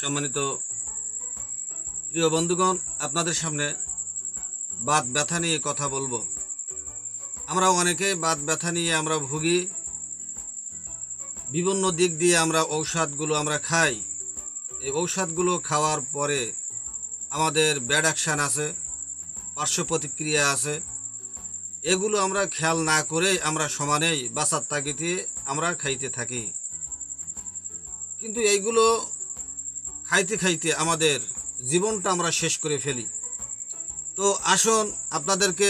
সম্মানিত প্রিয় বন্ধুগণ, আপনাদের সামনে বাত ব্যথা নিয়ে কথা বলব। আমরা অনেকে বাত ব্যথা নিয়ে আমরা ভুগি, বিভিন্ন দিক দিয়ে আমরা ঔষধগুলো আমরা খাই। এই ঔষধগুলো খাওয়ার পরে আমাদের ব্যাড অ্যাকশান আছে, পার্শ্ব প্রতিক্রিয়া আছে। এগুলো আমরা খেয়াল না করে আমরা সমানেই বাঁচার তাগিতে আমরা খাইতে থাকি। কিন্তু এইগুলো খাইতে খাইতে আমাদের জীবনটা আমরা শেষ করে ফেলি। তো আসুন আপনাদেরকে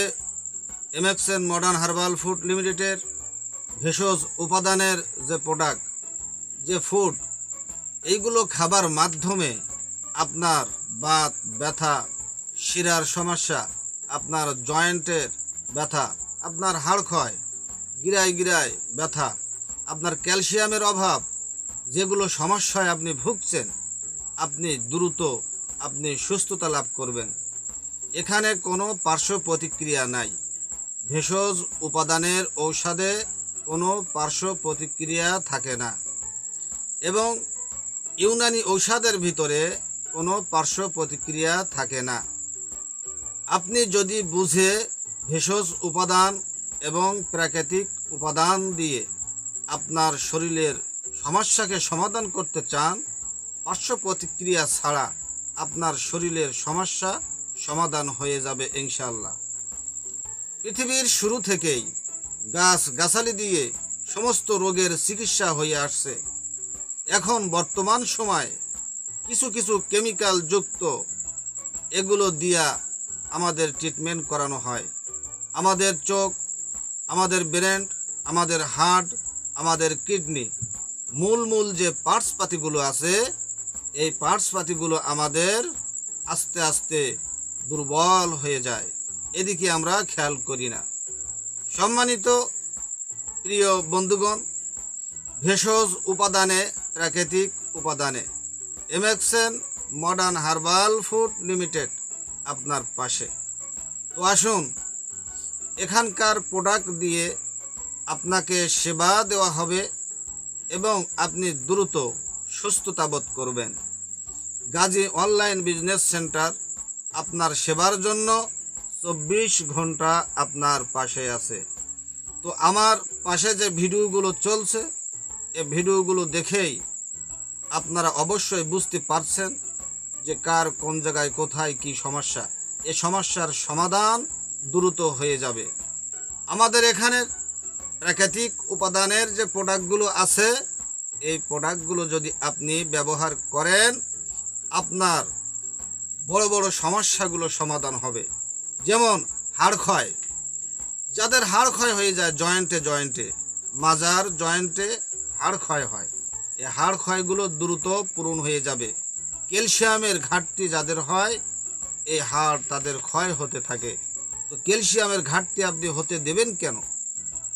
এমএক্সএন মডার্ন হার্বাল ফুড লিমিটেডের ভেষজ উপাদানের যে প্রোডাক্ট যে ফুড এইগুলো খাবার মাধ্যমে আপনার বাত, ব্যথা, শিরার সমস্যা, আপনার জয়েন্টের ব্যথা, আপনার হাড় ক্ষয় গিরায় গিরায় ব্যথা, আপনার ক্যালসিয়ামের অভাব, যেগুলো সমস্যায় আপনি ভুগছেন আপনি দ্রুত, আপনি সুস্থতা লাভ করবেন। এখানে কোনো পার্শ্ব প্রতিক্রিয়া নাই। ভেষজ উপাদানের ঔষধে কোনো পার্শ্ব প্রতিক্রিয়া থাকে না। এবং ইউনানি ঔষধের ভিতরে কোনো পার্শ্ব প্রতিক্রিয়া থাকে না। আপনি যদি বুঝে ভেষজ উপাদান এবং প্রাকৃতিক উপাদান দিয়ে আপনার শরীরের সমস্যাকে সমাধান করতে চান পার্শ্ব প্রতিক্রিয়া ছাড়া আপনার শরীরের সমস্যা সমাধান হয়ে যাবে ইনশাল্লাহ পৃথিবীর শুরু থেকেই গাছ গাছালি দিয়ে সমস্ত রোগের চিকিৎসা হয়ে আসছে। এখন বর্তমান সময়ে কিছু কিছু কেমিক্যাল যুক্ত এগুলো দিয়া আমাদের ট্রিটমেন্ট করানো হয়। আমাদের চোখ, আমাদের ব্রেন, আমাদের হার্ট, আমাদের কিডনি, মূল মূল যে পার্টস পাতিগুলো আছে এই পার্টস পাতিগুলো আমাদের আস্তে আস্তে দুর্বল হয়ে যায়। এদিকে আমরা খেয়াল করি না। সম্মানিত প্রিয় বন্ধুগণ, ভেষজ উপাদানে, প্রাকৃতিক উপাদানে এমএক্সেন মডার্ন হার্বাল ফুড লিমিটেড আপনার পাশে। তো আসুন, এখানকার প্রোডাক্ট দিয়ে আপনাকে সেবা দেওয়া হবে এবং আপনি দ্রুত সুস্থতা বোধ করবেন। গাজী অনলাইন বিজনেস সেন্টার আপনার সেবার জন্য চব্বিশ ঘণ্টা আপনার পাশে আছে। তো আমার পাশে যে ভিডিওগুলো চলছে, এ ভিডিওগুলো দেখেই আপনারা অবশ্যই বুঝতে পারছেন যে কার কোন জায়গায় কোথায় কি সমস্যা। এ সমস্যার সমাধান দ্রুত হয়ে যাবে। আমাদের এখানে প্রাকৃতিক উপাদানের যে প্রোডাক্টগুলো আছে, এই প্রোডাক্টগুলো যদি আপনি ব্যবহার করেন আপনার বড় বড় সমস্যাগুলো সমাধান হবে। যেমন হাড় ক্ষয়। যাদের হাড় ক্ষয় হয়ে যায় জয়েন্টে জয়েন্টে, মাজার জয়েন্টে হাড় ক্ষয় হয়। এই হাড় ক্ষয়গুলো দ্রুত পূরণ হয়ে যাবে। ক্যালসিয়ামের ঘাটতি যাদের হয় এই হাড় তাদের ক্ষয় হতে থাকে। তো ক্যালসিয়ামের ঘাটতি আপনি হতে দেবেন কেন?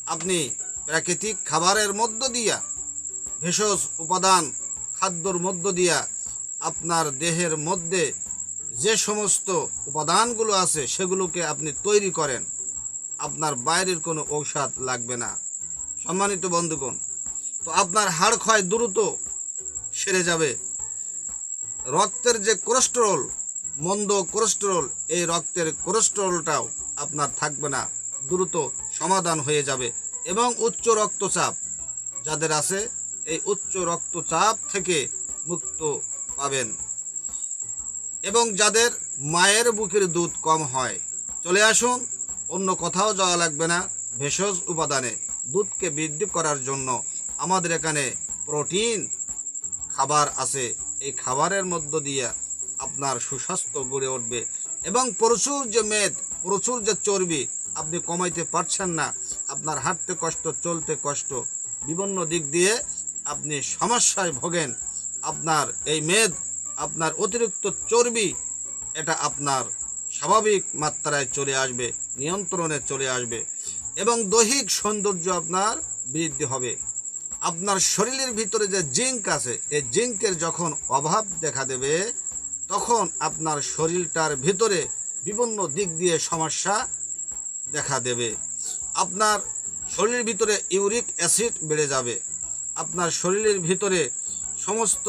আপনি প্রাকৃতিক খাবারের মধ্য দিয়া, ভেষজ উপাদান, খাদ্যর মধ্য দিয়া আপনার দেহের মধ্যে যে সমস্ত উপাদানগুলো আছে সেগুলোকে আপনি তৈরি করেন। আপনার বাইরের কোনো ঔষধ লাগবে না। সম্মানিত বন্ধুগণ, তো আপনার হাড় ক্ষয় দ্রুত সেরে যাবে। রক্তের যে কোলেস্টেরল, মন্দ কোলেস্টেরল, এই রক্তের কোলেস্টেরলটাও আপনার থাকবে না। দ্রুত সমাধান হয়ে যাবে এবং উচ্চ রক্তচাপ, যাদের আছে এই উচ্চ রক্তচাপ থেকে মুক্ত পাবেন। এবং যাদের মায়ের বুকের দুধ কম হয়, চলে আসুন, অন্য কোথাও যাওয়া লাগবে না, ভেষজ উপাদানে দুধকে বৃদ্ধি করার জন্য আমাদের এখানে প্রোটিন খাবার আছে। এই খাবারের মধ্য দিয়ে আপনার সুস্বাস্থ্য গড়ে উঠবে এবং প্রচুর যে মেদ, প্রচুর যে চর্বি আপনি কমাইতে পারছেন না, আপনার হাঁটতে কষ্ট, চলতে কষ্ট, বিভিন্ন দিক দিয়ে আপনি সমস্যায় ভোগেন। আপনার এই মেদ, আপনার অতিরিক্ত চর্বি, এটা আপনার স্বাভাবিক মাত্রায় চলে আসবে, নিয়ন্ত্রণে চলে আসবে এবং দৈহিক সৌন্দর্য আপনার বৃদ্ধি হবে। আপনার শরীরের ভিতরে যে জিঙ্ক আছে, এই জিঙ্কের যখন অভাব দেখা দেবে, তখন আপনার শরীরটার ভিতরে বিভিন্ন দিক দিয়ে সমস্যা দেখা দেবে। আপনার শরীরের ভিতরে ইউরিক অ্যাসিড বেড়ে যাবে। আপনার শরীরের ভিতরে সমস্ত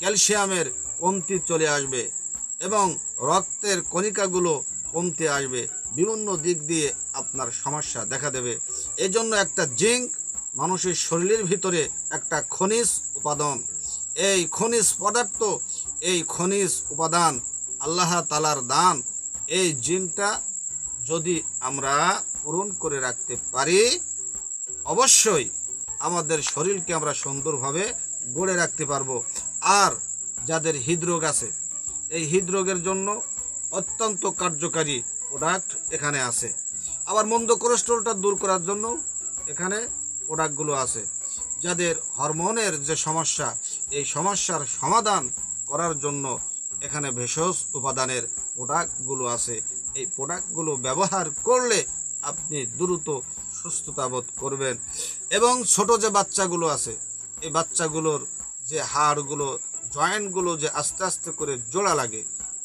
ক্যালসিয়ামের কমতি চলে আসবে এবং রক্তের কণিকাগুলো কমতে আসবে। বিভিন্ন দিক দিয়ে আপনার সমস্যা দেখা দেবে। এজন্য একটা জিঙ্ক মানুষের শরীরের ভিতরে একটা খনিজ উপাদান। এই খনিজ পদার্থ, এই খনিজ উপাদান, আল্লাহ তালার দান, এই জিঙ্কটা যদি আমরা পূরণ করে রাখতে পারি, অবশ্যই আমাদের শরীরকে আমরা সুন্দরভাবে গড়ে রাখতে পারব। আর যাদের হৃদরোগ আছে, এই হৃদরোগের জন্য অত্যন্ত কার্যকারী প্রোডাক্ট এখানে আছে। আবার মন্দ কোলেস্ট্রলটা দূর করার জন্য এখানে প্রোডাক্টগুলো আছে। যাদের হরমোনের যে সমস্যা, এই সমস্যার সমাধান করার জন্য এখানে ভেষজ উপাদানের প্রোডাক্টগুলো আছে। এই প্রোডাক্টগুলো ব্যবহার করলে আপনি দ্রুত সুস্থতা বোধ করবেন। এবং ছোট যে বাচ্চাগুলো আছে এই বাচ্চাগুলোর যে হাড়গুলো, জয়েন্টগুলো যে আস্তে আস্তে করে জোড়া লাগে,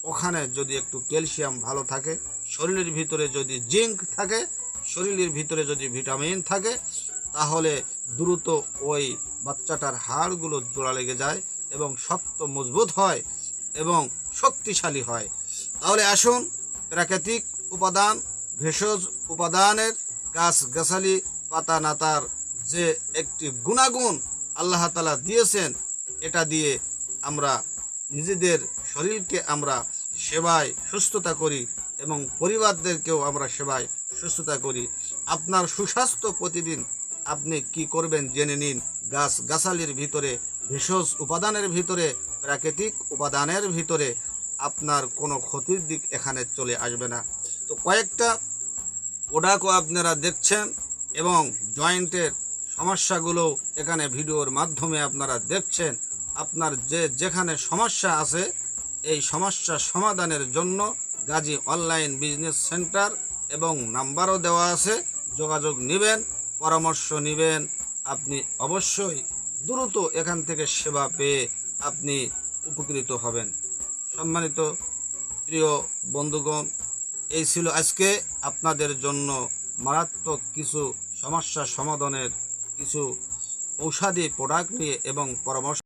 ওখানে যদি একটু ক্যালসিয়াম ভালো থাকে, শরীরের ভিতরে যদি জিঙ্ক থাকে, শরীরের ভিতরে যদি ভিটামিন থাকে, তাহলে দ্রুত ওই বাচ্চাটার হাড়গুলো জোড়া লেগে যায় এবং শক্ত মজবুত হয় এবং শক্তিশালী হয়। তাহলে আসুন, প্রাকৃতিক উপাদান, ভেষজ উপাদানের গাছ গাছালি পাতা নাতার যে একটি গুণাগুণ আল্লাহ তালা দিয়েছেন, এটা দিয়ে আমরা নিজেদের শরীরকে আমরা সেবায় সুস্থতা করি এবং পরিবারদেরকেও আমরা সেবায় সুস্থতা করি। আপনার সুস্বাস্থ্য প্রতিদিন আপনি কি করবেন জেনে নিন। গাছ গাছালির ভিতরে, ভেষজ উপাদানের ভিতরে, প্রাকৃতিক উপাদানের ভিতরে আপনার কোনো ক্ষতির দিক এখানে চলে আসবে না। তো কয়েকটা প্রোডাক্টও আপনারা দেখছেন এবং জয়েন্টের সমস্যাগুলো এখানে ভিডিওর মাধ্যমে আপনারা দেখছেন। আপনার যে যেখানে সমস্যা আছে, এই সমস্যা সমাধানের জন্য গাজী অনলাইন বিজনেস সেন্টার এবং নাম্বারও দেওয়া আছে। যোগাযোগ নেবেন, পরামর্শ নেবেন। আপনি অবশ্যই দ্রুত এখান থেকে সেবা পেয়ে আপনি উপকৃত হবেন। সম্মানিত প্রিয় বন্ধুগণ, এই ছিল আজকে। আপনাদের জন্য মারাত্মক কিছু সমস্যা সমাধানের কিছু ঔষধি প্রোডাক্ট নিয়ে এবং পরামর্শ